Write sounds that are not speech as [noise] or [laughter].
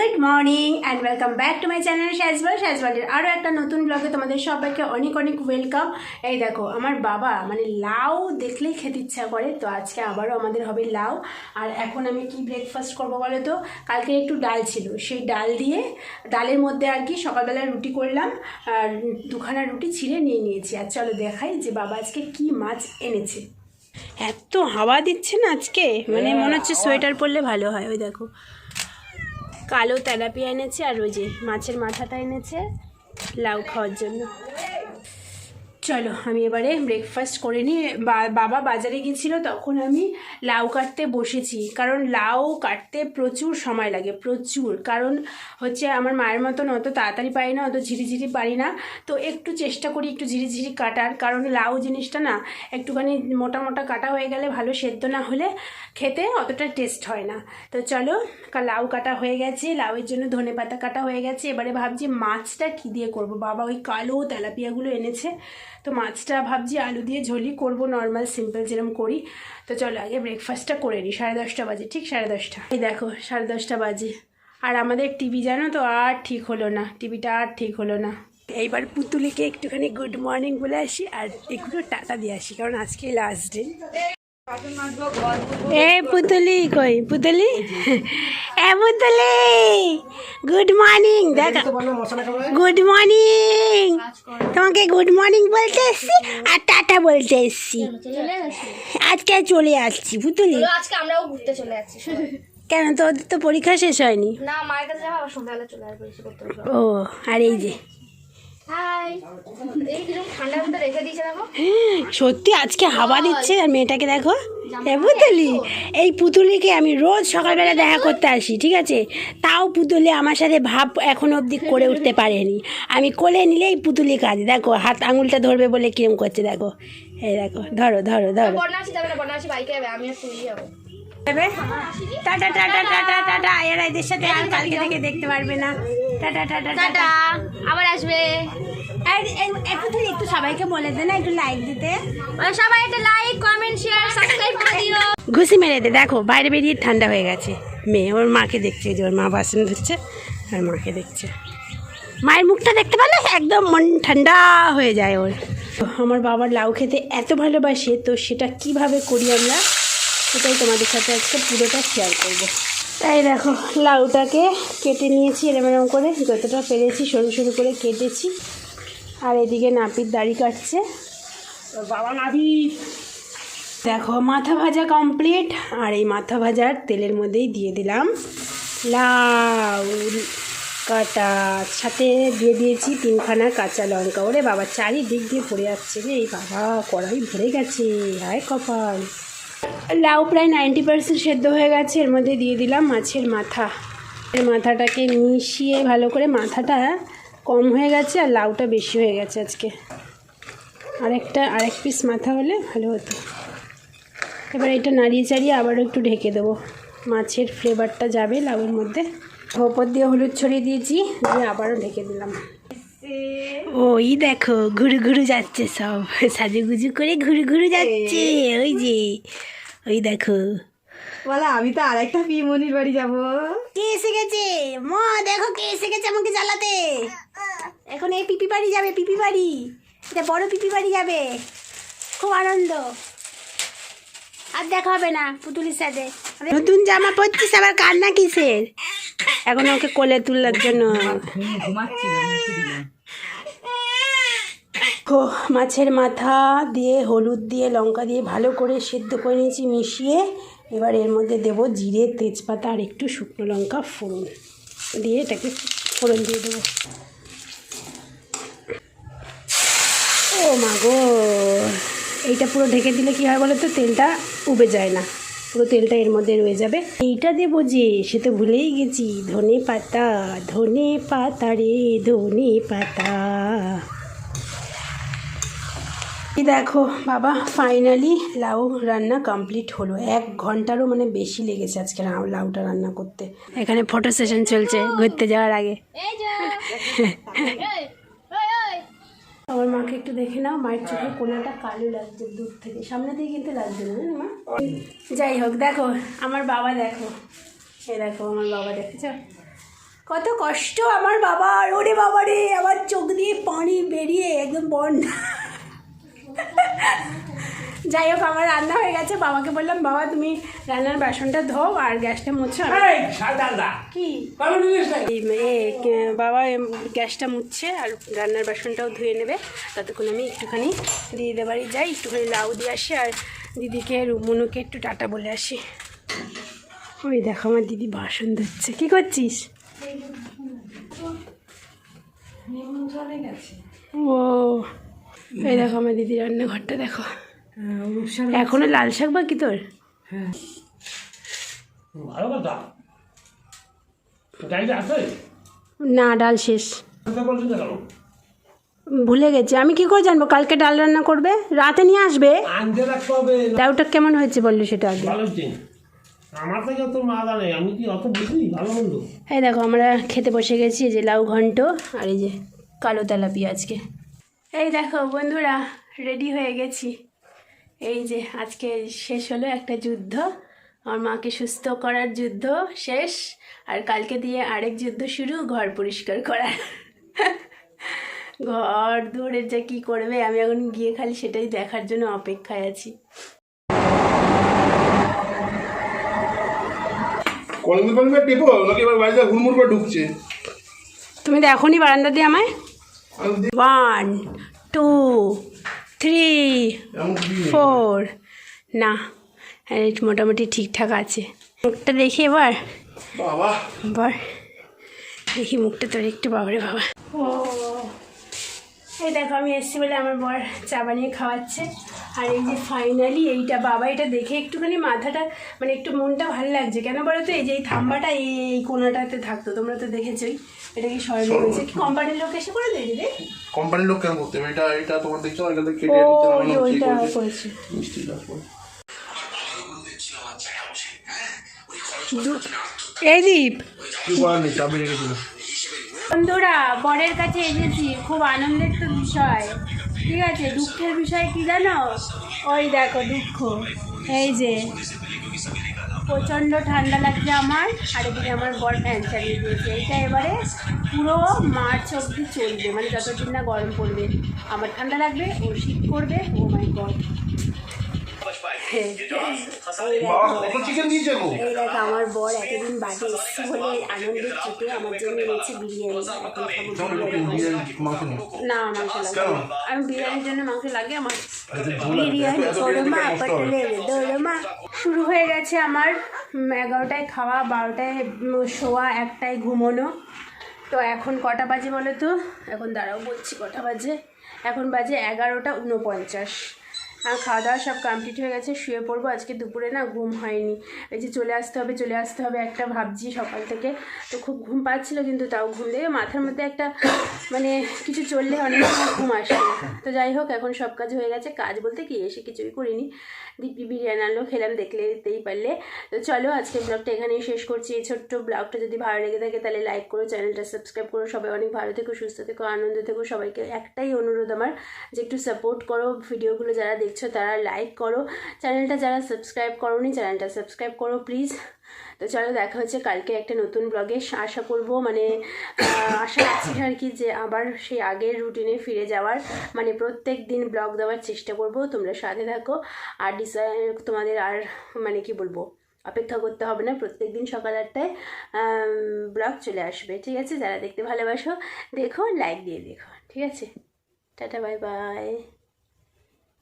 Good morning and welcome back to my channel শ্যাজবাল শ্যাজবালের আরও একটা নতুন ব্লগে তোমাদের সবাইকে অনেক অনেক ওয়েলকাম। এই দেখো আমার বাবা মানে লাউ দেখলেই খেতে ইচ্ছা করে তো আজকে আবারও আমাদের হবে লাউ। আর এখন আমি কি ব্রেকফাস্ট করব বলো তো? কালকে একটু ডাল ছিল সেই ডাল দিয়ে ডালের মধ্যে আর কি সকালবেলা রুটি করলাম আর দুখানা রুটি ছিঁড়ে নিয়ে নিয়েছি। আর চলো দেখাই যে বাবা আজকে কি মাছ এনেছে। এত হাওয়া দিচ্ছে না আজকে? মানে মনে হচ্ছে সোয়েটার পরলে ভালো হয় ওই দেখো। কালো তেলাপিয়া এনেছে আর ওই যে মাছের মাথাটা এনেছে লাউ খাওয়ার জন্য। চলো, আমি এবারে ব্রেকফাস্ট করে নিই বাবা বাজারে গিয়েছিল, তখন আমি লাউ কাটতে বসেছি। কারণ লাউ কাটতে প্রচুর সময় লাগে, প্রচুর। কারণ হচ্ছে আমার মায়ের মতন অত তাড়াতাড়ি পারি না, অত ঝিরিঝিরি পারি না। তো একটু চেষ্টা করি একটু ঝিরিঝিরি কাটার। কারণ লাউ জিনিসটা না, একটুখানি মোটা মোটা কাটা হয়ে গেলে ভালো সেদ্ধ না হলে খেতে অতটা টেস্ট হয় না। তো চলো লাউ কাটা হয়ে গেছে, লাউয়ের জন্য ধনে পাতা কাটা হয়ে গেছে। এবারে ভাবছি মাছটা কী দিয়ে করব? বাবা ওই কালো তেলাপিয়াগুলো এনেছে। তো মাছটা ভাবছি আলু দিয়ে ঝোলই করব নর্মাল সিম্পল যেরকম করি। তো চলো আগে ব্রেকফাস্টটা করে নিই সাড়ে দশটা বাজে ঠিক সাড়ে দশটা। এই দেখো সাড়ে দশটা বাজে। আর আমাদের টিভি জানো তো আর ঠিক হলো না টিভিটা আর ঠিক হলো না। এইবার পুতুলিকে একটুখানি গুড মর্নিং বলে আসি আর একটু টাটা দিয়ে আসি কারণ আজকে লাস্ট ডে এ পুতুলি কই? পুতুলি? এ গুড মর্নিং দেখো গুড মর্নিং তোমাকে গুড মর্নিং বলতে এসছি আর টাটা বলতে এসছি। আজকে চলে আসছি বুতলি আজকে আমরাও ঘুরতে চলে আসছি কেন তোদের তো পরীক্ষা শেষ হয়নি? না মায়ের কাছে যাব সন্ধ্যাবেলা চলে আসব ও আর এই যে। সত্যি আজকে হাওয়া দিচ্ছে আর মেয়েটাকে দেখো। পুতুলি এই পুতুলিকে আমি রোজ সকালবেলা দেখা করতে আসি ঠিক আছে? তাও পুতুলি আমার সাথে ভাব এখনও অবধি করে উঠতে পারেনি। আমি কোলে নিলে এই পুতুলি কাজ দেখো হাত আঙুলটা ধরবে বলে কিরম করছে দেখো। এই দেখো ধরো ধরো ধরো। যাবে টাটা টাটা টাটা টাটা এরা এদের সাথে আর কালকে থেকে দেখতে পারবে না। Tata tata. টাটা আবার আসবে। একটু একটু সবাইকে বলে দে না একটু লাইক দিতে। সবাই একটা লাইক কমেন্ট শেয়ার সাবস্ক্রাইব করে দিও। ঘুষি মেরে দে দেখো বাইরে বেরিয়ে ঠান্ডা হয়ে গেছে। মেয়ে ওর মাকে দেখছে যে ওর মা বাসন ধুচ্ছে আর মাকে দেখছে। মায়ের মুখটা দেখতে পেলে একদম মন ঠান্ডা হয়ে যায় ওর। আমার বাবার লাউ খেতে এত ভালোবাসে তো সেটা কীভাবে করি আমরা সেটাই তোমাদের সাথে আজকে পুরোটা শেয়ার করব। তাই দেখো লাউটাকে কেটে নিয়েছি এরম এরম করে। যতটা পেরেছি সরু সরু করে কেটেছি। আর এদিকে নাপিত দাড়ি কাটছে। বাবা নাপিত দেখো মাথা ভাজা কমপ্লিট আর এই মাথা ভাজার তেলের মধ্যেই দিয়ে দিলাম লাউ কাটা। সাথে দিয়ে দিয়েছি তিনখানা কাঁচা লঙ্কা। ওরে বাবা চারিদিক দিয়ে পড়ে যাচ্ছে রে। এই বাবা কড়াই ভরে গেছে। হায় কপাল। লাউ প্রায় নাইনটি পার্সেন্ট সেদ্ধ হয়ে গেছে, এর মধ্যে দিয়ে দিলাম মাছের মাথা। এর মাথাটাকে মিশিয়ে ভালো করে মাথাটা কম হয়ে গেছে আর লাউটা বেশি হয়ে গেছে আজকে। আরেকটা, আরেক পিস মাথা হলে ভালো হতো। এবার এটা নাড়িয়ে চাড়িয়ে আবারও একটু ঢেকে দেবো। মাছের ফ্লেভারটা যাবে লাউয়ের মধ্যে। ওপর দিয়ে হলুদ ছড়িয়ে দিয়েছি, দিয়ে আবারও ঢেকে দিলাম। ওই দেখো ঘুরু ঘুরু যাচ্ছে সব। সাজুগুজু করে ঘুরু ঘুরু যাচ্ছে ওই যে। ওই দেখো। বলা আমি তো আরেকটা পিমনির বাড়ি যাব। কে এসে গেছে? ম দেখো কে এসে গেছে আমাকে জ্বালাতে। এখন এই পিপি বাড়ি যাবে পিপি বাড়ি। এটা বড় পিপি বাড়ি যাবে। খুব আনন্দ। আর দেখা হবে না পুতুলির সাথে। নতুন জামা পরছিস আবার কান্না কিসের? এখন ওকে কোলে তোলার জন্য। মাছের মাথা দিয়ে হলুদ দিয়ে লঙ্কা দিয়ে ভালো করে সেদ্ধ করে নিয়েছি মিশিয়ে। এবার এর মধ্যে দেব জিরে তেজপাতা আর একটু শুকনো লঙ্কা ফোড়ন। দিয়ে এটাকে ফোড়ন দিয়ে দেবো। ও মা গো এইটা পুরো ঢেকে দিলে কি হয় বলো তো? তেলটা উবে যায় না। পুরো তেলটা এর মধ্যে রয়ে যাবে। এইটা দেবো যে সে তো ভুলেই গেছি। ধনে পাতা ধনে পাতা রে ধনে পাতা। দেখো বাবা ফাইনালি লাউ রান্না কমপ্লিট হলো। এক ঘন্টারও মানে বেশি লেগেছে আজকে লাউটা রান্না করতে। এখানে ফটো সেশন চলছে ঘুরতে যাওয়ার আগে [laughs] এই যে এই, এই, এই। আমার মাকে একটু দেখে নাও, মায়ের চোখে কোনাটা কালো লাগছে দূর থেকে। সামনে দিয়ে কিন্তু লাগছে না মা? যাই হোক, দেখো, আমার বাবা দেখো। এ দেখো, আমার বাবা দেখেছ কত কষ্ট আমার বাবার, ওরে বাবা রে, আমার চোখ দিয়ে পানি বেরিয়ে একদম বন্যা। যাই হোক আমার রান্না হয়ে গেছে। বাবাকে বললাম বাবা তুমি রান্নার বাসনটা ধোও আর গ্যাসটা মুছো। কি? বাবা গ্যাসটা মুছছে আর রান্নার বাসনটাও ধুয়ে নেবে। ততক্ষণ আমি একটুখানি দিদিদের বাড়ি যাই একটুখানি লাউ দিয়ে আসি আর দিদিকে রুমনুকে একটু টাটা বলে আসি। ওই দেখো আমার দিদি বাসন ধুচ্ছে। কি করছিস? ও এই দেখো আমার দিদি রান্নাঘরটা দেখো। এখনও লাল শাক বাকি তোর? ভালো কথা। না ডাল শেষ। ভুলে গেছি। আমি কি করে জানব? কালকে ডাল রান্না করবে? রাতে নিয়ে আসবে? লাউটা কেমন হয়েছে বলল সেটা আগে। ভালো চিন আমার থেকে অত মাদা নেই আমি কি অত বুঝি? ভালো মন্দ এই দেখো আমরা খেতে বসে গেছি। যে লাউ ঘন্ট আর এই যে কালো তেলাপি আজকে। এই দেখো বন্ধুরা রেডি হয়ে গেছি। এই যে আজকে শেষ হলো একটা যুদ্ধ আমার মাকে সুস্থ করার যুদ্ধ শেষ আর কালকে দিয়ে আরেক যুদ্ধ শুরু ঘর পরিষ্কার করার। ঘর ধরে যে কী করবে আমি এখন গিয়ে খালি সেটাই দেখার জন্য অপেক্ষায় আছি। কলিং কলিং টেপো নাকি এবার বাড়িতে হুড়মুড় করে ঢুকছে। তুমি দেখোনি বারান্দা দিয়ে আমায়? One two three. ফোর না মোটামুটি ঠিকঠাক আছে। মুখটা দেখি এবার। এবার দেখি মুখটা তোর একটু বাবারে বাবা। ও এই দেখো আমি এসেছি বলে আমার বর চা বানিয়ে খাওয়াচ্ছে। আর এই যে ফাইনালি এইটা বাবা এটা দেখে একটুখানি মাথাটা মানে একটু মনটা ভালো লাগছে। কেন বলো তো এই যে এই থাম্বাটা এই কোনাটাতে থাকতো তোমরা তো দেখেছোই। এটা কি সরানো হয়েছে? কি কোম্পানির লোক এসে করে দেয় দিদি কোম্পানির লোক কেন করতে এটা এটা তোমার দেখছ? এখান থেকে কেটে ওই হচ্ছে, ওইটা করেছে। মিষ্টি লাগ করে। এই দীপ। কি করার নেই? রেখেছিল বন্ধুরা বরের কাছে এসেছি। খুব আনন্দের তো বিষয়। ঠিক আছে দুঃখের বিষয় কি জানো? ওই দেখো দুঃখ। এই যে প্রচণ্ড ঠান্ডা লাগছে আমার আর এদিকে আমার বর ফ্যান চালিয়ে দিয়েছে। এইটা এবারে পুরো মার্চ অবধি চলবে মানে যতদিন না গরম পড়বে। আমার ঠান্ডা লাগবে ও শীত করবে ও মাই গড আমার বর এতদিন বাড়ি এসছে বলে আনন্দের ছুটে আমার জন্য বিরিয়ানি। না মাংস লাগে আমি বিরিয়ানির জন্য মাংস লাগে আমার। বিরিয়ানি। পটলের দোরমা শুরু হয়ে গেছে আমার এগারোটায় খাওয়া বারোটায় শোয়া একটায় ঘুমোনো। তো এখন কটা বাজে বলো তো? এখন দাঁড়াও বলছি কটা বাজে? এখন বাজে এগারোটা উনপঞ্চাশ। আর খাওয়া দাওয়া সব কমপ্লিট হয়ে গেছে, শুয়ে পড়ব। আজকে দুপুরে না ঘুম হয়নি। এই যে চলে আসতে হবে, চলে আসতে হবে একটা ভাবছি সকাল থেকে। তো খুব ঘুম পাচ্ছিল কিন্তু তাও ঘুম থেকে মাথার মধ্যে একটা মানে কিছু চললে অনেক ঘুম আসে তো যাই হোক, এখন সব কাজ হয়ে গেছে। কাজ বলতে কি, এসে কিছুই করিনি। দিব্যি বিরিয়ানি আনলো, খেলাম, দেখলে দিতেই পারলে। তো চলো, আজকে ব্লগটা এখানেই শেষ করছি। এই ছোট্ট ব্লগটা যদি ভালো লেগে থাকে, তাহলে লাইক করো চ্যানেলটা সাবস্ক্রাইব করো। সবাই অনেক ভালো থেকো, সুস্থ থেকো, আনন্দ থেকো। সবাইকে একটাই অনুরোধ আমার, যে একটু সাপোর্ট করো। ভিডিওগুলো যারা দেখছ তারা লাইক করো। চ্যানেলটা যারা সাবস্ক্রাইব করোনি চ্যানেলটা সাবস্ক্রাইব করো প্লিজ তো চলো দেখা হচ্ছে কালকে একটা নতুন ব্লগে আশা করব মানে আশা রাখছি আর কি যে আবার সেই আগের রুটিনে ফিরে যাওয়ার মানে প্রত্যেক দিন ব্লগ দেওয়ার চেষ্টা করব। তোমরা সাথে থাকো। আর ডিসাইড তোমাদের আর মানে কি বলব, অপেক্ষা করতে হবে না। প্রত্যেক দিন সকাল আটটায় ব্লগ চলে আসবে। ঠিক আছে? যারা দেখতে ভালোবাসো, দেখো লাইক দিয়ে দেখো। ঠিক আছে? Tata bye bye